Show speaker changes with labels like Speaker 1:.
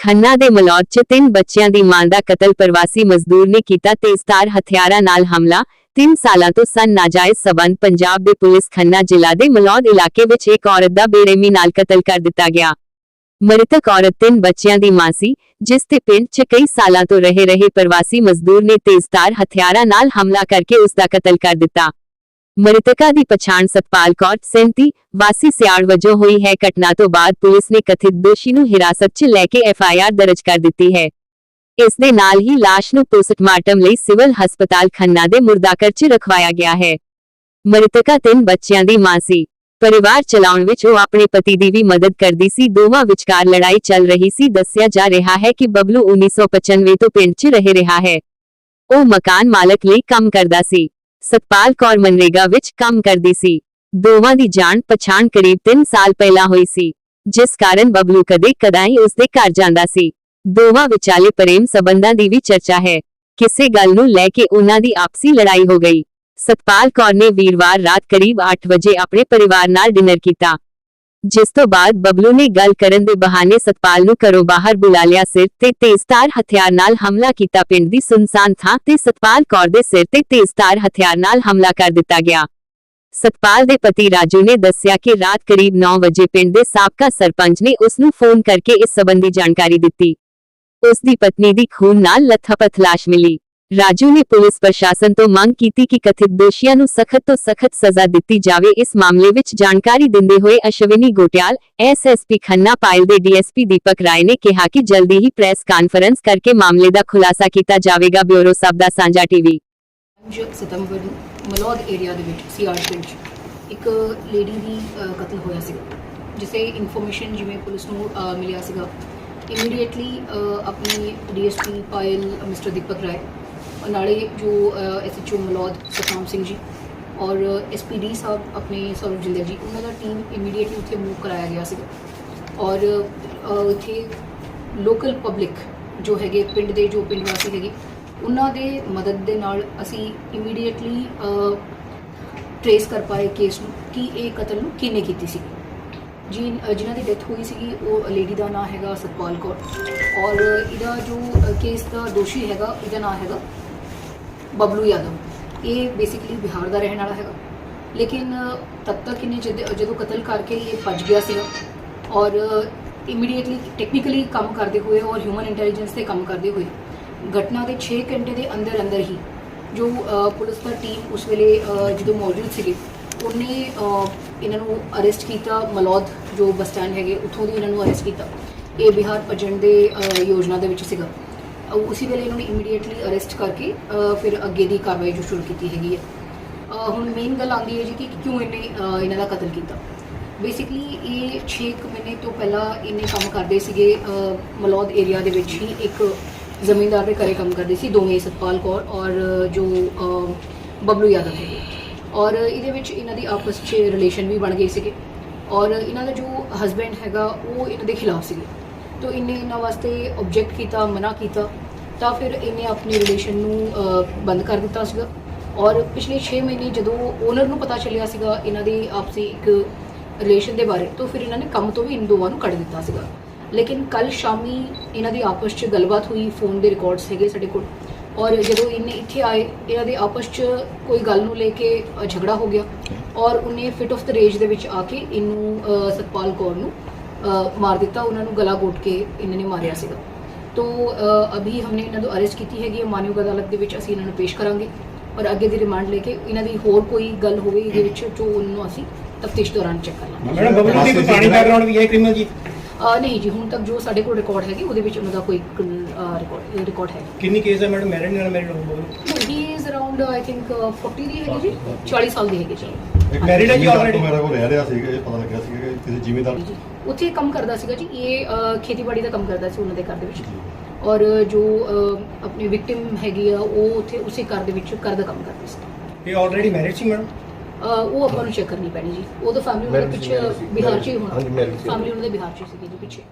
Speaker 1: ਖੰਨਾ ਦੇ ਮਲੌਦ 'ਚ ਤਿੰਨ ਬੱਚਿਆਂ ਦੀ ਮਾਂ ਦਾ ਕਤਲ ਪ੍ਰਵਾਸੀ ਮਜ਼ਦੂਰ ਨੇ ਕੀਤਾ ਤੇਜ਼ਧਾਰ ਹਥਿਆਰਾਂ ਨਾਲ ਹਮਲਾ। ਤਿੰਨ ਸਾਲਾਂ ਤੋਂ ਸਨ ਨਾਜਾਇਜ਼ ਸਬੰਧ ਪੰਜਾਬ ਦੇ ਪੁਲਿਸ ਖੰਨਾ ਜ਼ਿਲ੍ਹਾ ਦੇ ਮਲੌਦ ਇਲਾਕੇ ਵਿੱਚ ਇੱਕ ਔਰਤ ਦਾ ਬੇਰਹਿਮੀ ਨਾਲ ਕਤਲ ਕਰ ਦਿੱਤਾ ਗਿਆ। ਮ੍ਰਿਤਕ ਔਰਤ ਤਿੰਨ ਬੱਚਿਆਂ ਦੀ ਮਾਂ ਸੀ, ਜਿਸ ਤੇ ਪਿੰਡ 'ਚ ਕਈ ਸਾਲਾਂ ਤੋਂ ਰਹੇ ਰਹੇ ਪ੍ਰਵਾਸੀ ਮਜ਼ਦੂਰ ਨੇ ਤੇਜ਼ਧਾਰ ਹਥਿਆਰਾਂ ਨਾਲ ਹਮਲਾ ਕਰਕੇ ਉਸ ਦਾ ਕਤਲ ਕਰ ਦਿੱਤਾ। ਮ੍ਰਿਤਕਾ ਦੀ ਪਛਾਣ ਸਤਪਾਲ ਕੌਰ 37 ਵਾਸੀ ਸਿਆੜ ਵਜੋਂ ਹੋਈ ਹੈ। ਘਟਨਾ ਤੋਂ ਬਾਅਦ ਪੁਲਿਸ ਨੇ ਕਥਿਤ ਦੋਸ਼ੀ ਨੂੰ ਹਿਰਾਸਤ 'ਚ ਲੈ ਕੇ ਐਫਆਈਆਰ ਦਰਜ ਕਰ ਦਿੱਤੀ ਹੈ। ਇਸ ਦੇ ਨਾਲ ਹੀ ਲਾਸ਼ ਨੂੰ ਪੋਸਟਮਾਰਟਮ ਲਈ ਸਿਵਲ ਹਸਪਤਾਲ ਖੰਨਾ ਦੇ ਮੁਰਦਾਘਰ 'ਚ ਰਖਵਾਇਆ ਗਿਆ ਹੈ। ਮ੍ਰਿਤਕਾ ਤਿੰਨ ਬੱਚਿਆਂ ਦੀ ਮਾਂ ਸੀ। ਪਰਿਵਾਰ ਚਲਾਉਣ ਵਿੱਚ ਉਹ ਆਪਣੇ ਪਤੀ ਦੀ ਵੀ ਮਦਦ ਕਰਦੀ ਸੀ। ਦੋਵਾਂ ਵਿਚਕਾਰ ਲੜਾਈ ਚੱਲ ਰਹੀ ਸੀ। ਦੱਸਿਆ ਜਾ ਰਿਹਾ ਹੈ ਕਿ ਬਬਲੂ 1995 ਤੋਂ ਪਿੰਡ 'ਚ ਰਹਿ ਰਿਹਾ ਹੈ। ਉਹ ਮਕਾਨ ਮਾਲਕ ਲਈ ਕੰਮ ਕਰਦਾ ਸੀ। ਸਤਪਾਲ ਕੌਰ ਮਨਰੇਗਾ ਵਿੱਚ ਕੰਮ ਕਰਦੀ ਸੀ। ਦੋਵਾਂ ਦੀ ਜਾਣ ਪਛਾਣ ਕਰੀਬ 3 ਸਾਲ ਪਹਿਲਾਂ ਹੋਈ ਸੀ, ਜਿਸ ਕਾਰਨ ਬਬਲੂ ਕਦੇ ਕਦਾਈ ਉਸ ਦੇ ਘਰ ਜਾਂਦਾ ਸੀ। ਦੋਵਾਂ ਵਿਚਾਲੇ ਪ੍ਰੇਮ ਸਬੰਧਾਂ ਦੀ ਵੀ ਚਰਚਾ ਹੈ। ਕਿਸੇ ਗੱਲ ਨੂੰ ਲੈ ਕੇ ਉਹਨਾਂ ਦੀ ਆਪਸੀ ਲੜਾਈ ਹੋ ਗਈ। ਸਤਪਾਲ ਕੌਰ ਨੇ ਵੀਰਵਾਰ ਰਾਤ ਕਰੀਬ 8 ਵਜੇ ਆਪਣੇ ਪਰਿਵਾਰ ਨਾਲ ਡਿਨਰ ਕੀਤਾ। ਜਿਸ ਤੋਂ ਬਾਅਦ ਬਬਲੂ ਨੇ ਗੱਲ ਕਰਨ ਦੇ ਬਹਾਨੇ ਸਤਪਾਲ ਨੂੰ ਘਰੋਂ ਬਾਹਰ ਬੁਲਾ ਲਿਆ ਸਿਰ ਤੇ ਤੇਜ਼ਧਾਰ ਹਥਿਆਰ ਨਾਲ ਹਮਲਾ ਕੀਤਾ। ਪਿੰਡ ਦੀ ਸੁਨਸਾਨ ਥਾਂ ਤੇ ਸਤਪਾਲ ਕੌਰ ਦੇ ਸਿਰ ਤੇ ਤੇਜ਼ਧਾਰ ਹਥਿਆਰ ਨਾਲ ਹਮਲਾ ਕਰ ਦਿੱਤਾ ਗਿਆ। ਸਤਪਾਲ ਦੇ ਪਤੀ ਰਾਜੂ ਨੇ ਦੱਸਿਆ ਕਿ ਰਾਤ ਕਰੀਬ 9 ਵਜੇ ਪਿੰਡ ਦੇ ਸਾਬਕਾ ਸਰਪੰਚ ਨੇ ਉਸ ਨੂੰ ਫੋਨ ਕਰਕੇ ਇਸ ਸਬੰਧੀ ਜਾਣਕਾਰੀ ਦਿੱਤੀ। ਉਸ ਦੀ ਪਤਨੀ ਦੀ ਖੂਨ ਨਾਲ ਲੱਥਪੱਥ ਲਾਸ਼ ਮਿਲੀ। ਰਾਜੂ ਨੇ ਪੁਲਿਸ ਪ੍ਰਸ਼ਾਸਨ ਤੋਂ ਮੰਗ ਕੀਤੀ ਕਿ ਕਥਿਤ ਦੋਸ਼ੀਆਂ ਨੂੰ ਸਖਤ ਤੋਂ ਸਖਤ ਸਜ਼ਾ ਦਿੱਤੀ ਜਾਵੇ। ਇਸ ਮਾਮਲੇ ਵਿੱਚ ਜਾਣਕਾਰੀ ਦਿੰਦੇ ਹੋਏ ਅਸ਼ਵਿਨੀ ਗੋਟਿਆਲ ਐਸਐਸਪੀ ਖੰਨਾ ਪਾਇਲ ਦੇ ਡੀਐਸਪੀ ਦੀਪਕ ਰਾਏ ਨੇ ਕਿਹਾ ਕਿ ਜਲਦੀ ਹੀ ਪ੍ਰੈਸ ਕਾਨਫਰੰਸ ਕਰਕੇ ਮਾਮਲੇ ਦਾ ਖੁਲਾਸਾ ਕੀਤਾ ਜਾਵੇਗਾ। ਬਿਊਰੋ ਸਬ ਦਾ ਸਾਂਝਾ ਟੀਵੀ
Speaker 2: ਸਤੰਬਰ, ਮਲੌਦ ਏਰੀਆ ਦੇ ਵਿੱਚ ਸੀਆਰ ਇੱਕ ਲੇਡੀ ਦੀ ਕਤਲ ਹੋਇਆ ਸੀਗਾ, ਜਿਸੇ ਇਨਫੋਰਮੇਸ਼ਨ ਜਿਵੇਂ ਪੁਲਿਸ ਨੂੰ ਮਿਲਿਆ ਸੀਗਾ। ਇਮੀਡੀਏਟਲੀ ਆਪਣੀ ਡੀਐਸਪੀ ਪਾਇਲ, ਮਿਸਟਰ ਦੀਪਕ ਰਾਏ ਨਾਲੇ ਜੋ ਐਸਐਚਓ ਮਲੌਦ ਸਤਨਾਮ ਸਿੰਘ ਜੀ ਔਰ ਐਸਪੀਡੀ ਸਾਹਿਬ ਆਪਣੇ ਸੌਰਵ ਜਿੰਦਲ ਜੀ ਉਹਨਾਂ ਦਾ ਟੀਮ ਇਮੀਡੀਏਟਲੀ ਉੱਥੇ ਮੂਵ ਕਰਾਇਆ ਗਿਆ ਸੀਗਾ ਔਰ ਅ, ਉੱਥੇ ਲੋਕਲ ਪਬਲਿਕ ਜੋ ਹੈਗੇ ਪਿੰਡ ਦੇ ਜੋ ਪਿੰਡ ਵਾਸੀ ਹੈਗੇ ਉਹਨਾਂ ਦੇ ਮਦਦ ਦੇ ਨਾਲ ਅਸੀਂ ਇਮੀਡੀਏਟਲੀ ਟ੍ਰੇਸ ਕਰ ਪਾਏ ਕੇਸ ਨੂੰ ਕਿ ਇਹ ਕਤਲ ਨੂੰ ਕਿਹਨੇ ਕੀਤੀ ਸੀ ਜੀ ਅ, ਜਿਨ੍ਹਾਂ ਦੀ ਡੈਥ ਹੋਈ ਸੀਗੀ ਉਹ ਲੇਡੀ ਦਾ ਨਾਮ ਹੈਗਾ ਸਤਪਾਲ ਕੌਰ ਔਰ ਇਹਦਾ ਜੋ ਕੇਸ ਦਾ ਦੋਸ਼ੀ ਹੈਗਾ ਇਹਦਾ ਨਾਮ ਹੈਗਾ ਬਬਲੂ ਯਾਦਵ। ਇਹ ਬੇਸਿਕਲੀ ਬਿਹਾਰ ਦਾ ਰਹਿਣ ਵਾਲਾ ਹੈਗਾ। ਲੇਕਿਨ, ਤਦ ਤੱਕ ਇਹਨੇ ਜਦ- ਜਦੋਂ ਕਤਲ ਕਰਕੇ ਇਹ ਭੱਜ ਗਿਆ ਸੀਗਾ ਔਰ ਇਮੀਡੀਏਟਲੀ ਟੈਕਨੀਕਲੀ ਕੰਮ ਕਰਦੇ ਹੋਏ ਔਰ ਹਿਊਮਨ ਇੰਟੈਲੀਜੈਂਸ ਤੇ ਕੰਮ ਕਰਦੇ ਹੋਏ, ਘਟਨਾ ਦੇ 6 ਘੰਟੇ ਦੇ ਅੰਦਰ ਅੰਦਰ ਹੀ ਜੋ ਪੁਲਿਸ ਦਾ ਟੀਮ ਉਸ ਵੇਲੇ ਜਦੋਂ ਮੌਜੂਦ ਸੀਗੇ, ਉਹਨੇ ਇਹਨਾਂ ਨੂੰ ਅਰੈਸਟ ਕੀਤਾ ਮਲੌਦ, ਜੋ ਬੱਸ ਸਟੈਂਡ ਹੈਗੇ, ਉੱਥੋਂ ਦੀ ਇਹਨਾਂ ਨੂੰ ਅਰੈਸਟ ਕੀਤਾ। ਇਹ ਬਿਹਾਰ ਭੱਜਣ ਦੇ ਯੋਜਨਾ ਦੇ ਵਿੱਚ ਸੀਗਾ। ਉਸੇ ਵੇਲੇ ਇਹਨਾਂ ਨੂੰ ਇਮੀਡੀਏਟਲੀ ਅਰੈਸਟ ਕਰਕੇ ਫਿਰ ਅੱਗੇ ਦੀ ਕਾਰਵਾਈ ਜੋ ਸ਼ੁਰੂ ਕੀਤੀ ਹੈਗੀ ਹੈ। ਹੁਣ ਮੇਨ ਗੱਲ ਆਉਂਦੀ ਹੈ ਜੀ ਕਿ ਕਿਉਂ ਇਹਨੇ ਇਹਨਾਂ ਦਾ ਕਤਲ ਕੀਤਾ। ਬੇਸਿਕਲੀ ਇਹ 6 ਮਹੀਨੇ ਤੋਂ ਪਹਿਲਾਂ ਇਹਨੇ ਕੰਮ ਕਰਦੇ ਸੀਗੇ ਮਲੌਦ ਏਰੀਆ ਦੇ ਵਿੱਚ ਹੀ ਇੱਕ ਜ਼ਮੀਂਦਾਰ ਦੇ ਘਰੇ ਕੰਮ ਕਰਦੇ ਸੀ, ਦੋਵੇਂ ਸਤਪਾਲ ਕੌਰ ਔਰ ਜੋ ਬਬਲੂ ਯਾਦਵ ਹੈਗੇ ਔਰ ਇਹਦੇ ਵਿੱਚ ਇਹਨਾਂ ਦੀ ਆਪਸ 'ਚ ਰਿਲੇਸ਼ਨ ਵੀ ਬਣ ਗਏ ਸੀਗੇ। ਔਰ ਇਹਨਾਂ ਦਾ ਜੋ ਹਸਬੈਂਡ ਹੈਗਾ, ਉਹ ਇਹਨਾਂ ਦੇ ਖਿਲਾਫ ਸੀਗੇ। ਤੋ ਇਹਨੇ ਇਹਨਾਂ ਵਾਸਤੇ ਆਬਜੈਕਟ ਕੀਤਾ, ਮਨਾ ਕੀਤਾ, ਤਾਂ ਫਿਰ ਇਹਨੇ ਆਪਣੀ ਰਿਲੇਸ਼ਨ ਨੂੰ ਬੰਦ ਕਰ ਦਿੱਤਾ ਸੀਗਾ। ਔਰ ਪਿਛਲੇ 6 ਮਹੀਨੇ ਜਦੋਂ ਓਨਰ ਨੂੰ ਪਤਾ ਚੱਲਿਆ ਸੀਗਾ ਇਹਨਾਂ ਦੀ ਆਪਸੀ ਇੱਕ ਰਿਲੇਸ਼ਨ ਦੇ ਬਾਰੇ, ਤਾਂ ਫਿਰ ਇਹਨਾਂ ਨੇ ਕੰਮ ਤੋਂ ਵੀ ਇਨ ਦੋਵਾਂ ਨੂੰ ਕੱਢ ਦਿੱਤਾ ਸੀਗਾ। ਲੇਕਿਨ ਕੱਲ ਸ਼ਾਮੀ ਇਹਨਾਂ ਦੀ ਆਪਸ 'ਚ ਗੱਲਬਾਤ ਹੋਈ ਫੋਨ ਦੇ ਰਿਕਾਰਡਸ ਹੈਗੇ ਸਾਡੇ ਕੋਲ। ਔਰ ਜਦੋਂ ਇਹਨੇ ਇੱਥੇ ਆਏ, ਇਹਨਾਂ ਦੇ ਆਪਸ 'ਚ ਕੋਈ ਗੱਲ ਨੂੰ ਲੈ ਕੇ ਝਗੜਾ ਹੋ ਗਿਆ। ਔਰ ਉਹਨੇ ਫਿਟ ਆਫ ਦ ਰੇਜ ਦੇ ਵਿੱਚ ਆ ਕੇ ਇਹਨੂੰ ਸਤਪਾਲ ਕੌਰ ਨੂੰ ਮਾਰ ਦਿੱਤਾ ਉਹਨਾਂ ਨੂੰ ਗਲਾ ਘੋਟ ਕੇ ਇਹਨਾਂ ਨੇ ਮਾਰਿਆ ਸੀਗਾ। ਤੋ ਅਭੀ ਹਮਨੇ ਇਹਨਾਂ ਨੂੰ ਅਰੈਸਟ ਕੀਤੀ ਹੈਗੀ ਮਾਨਵ ਅਦਾਲਤ ਦੇ ਵਿੱਚ ਅਸੀਂ ਇਹਨਾਂ ਨੂੰ ਪੇਸ਼ ਕਰਾਂਗੇ। ਔਰ ਅੱਗੇ ਦੀ ਰਿਮਾਂਡ ਲੈ ਕੇ ਇਹਨਾਂ ਦੀ ਹੋਰ ਕੋਈ ਗੱਲ ਹੋਵੇ ਇਹਦੇ ਵਿੱਚ ਜੋ ਉਹਨਾਂ ਨੂੰ ਅਸੀਂ ਤਫਤੀਸ਼ ਦੌਰਾਨ ਚੈੱਕ ਕਰ ਲਾਂਗੇ।
Speaker 3: ਮੈਡਮ ਬਬਲੂ ਦੀ ਕੋਈ ਪੁਰਾਣੀ ਬੈਕਗ੍ਰਾਉਂਡ ਵੀ ਹੈ ਕ੍ਰਿਮੀਨਲ ਜੀ?
Speaker 2: ਅ, ਨਹੀਂ ਜੀ ਹੁਣ ਤੱਕ ਜੋ ਸਾਡੇ ਕੋਲ ਰਿਕਾਰਡ ਹੈਗੇ ਉਹਦੇ ਵਿੱਚ ਉਹਨਾਂ ਦਾ ਕੋਈ ਰਿਕਾਰਡ ਰਿਕਾਰਡ ਹੈ
Speaker 3: ਕਿੰਨੀ ਕੇਸ ਹੈ ਮੈਡਮ? ਮੈਰਿਡ ਨਾਲ ਮੈਰਿਡ ਹੋ Bablu
Speaker 2: he is around I think 40 ਦੀ ਹੈਗੀ ਜੀ 40 ਸਾਲ ਦੀ ਹੈਗੀ ਜੀ।
Speaker 3: Married ਹੈ ਜੀ?
Speaker 4: ਤੋਂ ਮੇਰੇ ਕੋਲ ਰਹਿ ਰਿਹਾ ਸੀਗਾ ਇਹ ਪਤਾ ਲੱਗਿਆ ਸੀਗਾ ਕਿਸੇ ਜ਼ਿਮੀਂਦਾਰ
Speaker 2: ਜੀ ਉੱਥੇ ਕੰਮ ਕਰਦਾ ਸੀਗਾ ਜੀ ਇਹ ਅ, ਖੇਤੀਬਾੜੀ ਦਾ ਕੰਮ ਕਰਦਾ ਸੀ ਉਹਨਾਂ ਦੇ ਘਰ ਦੇ ਵਿੱਚ। ਔਰ ਜੋ ਅ, ਆਪਣੀ ਵਿਕਟਿਮ ਹੈਗੀ ਆ ਉਹ ਉੱਥੇ ਉਸੇ ਘਰ ਦੇ ਵਿੱਚ ਘਰ ਦਾ ਕੰਮ ਕਰਦੀ ਸੀ।
Speaker 3: ਇਹ ਆਲਰੇਡੀ ਮੈਰਿਡ ਸੀ ਮੈਡਮ
Speaker 2: ਅ, ਉਹ ਆਪਾਂ ਨੂੰ ਚੈੱਕ ਕਰਨੀ ਪੈਣੀ ਜੀ। ਉਹ ਤਾਂ ਫੈਮਿਲੀ ਉਹਨਾਂ ਦੇ
Speaker 4: ਸੀ,
Speaker 2: ਪਿੱਛੇ
Speaker 4: ਸੀ,
Speaker 2: ਬਿਹਾਰ 'ਚ ਹੀ
Speaker 4: married ਸੀ।
Speaker 2: ਹੋਣਾ।
Speaker 4: ਹਾਂਜੀ, married ਸੀ।
Speaker 2: ਫੈਮਿਲੀ ਉਹਨਾਂ ਦੇ ਬਿਹਾਰ 'ਚ ਹੀ ਸੀਗੀ ਜੀ ਪਿੱਛੇ।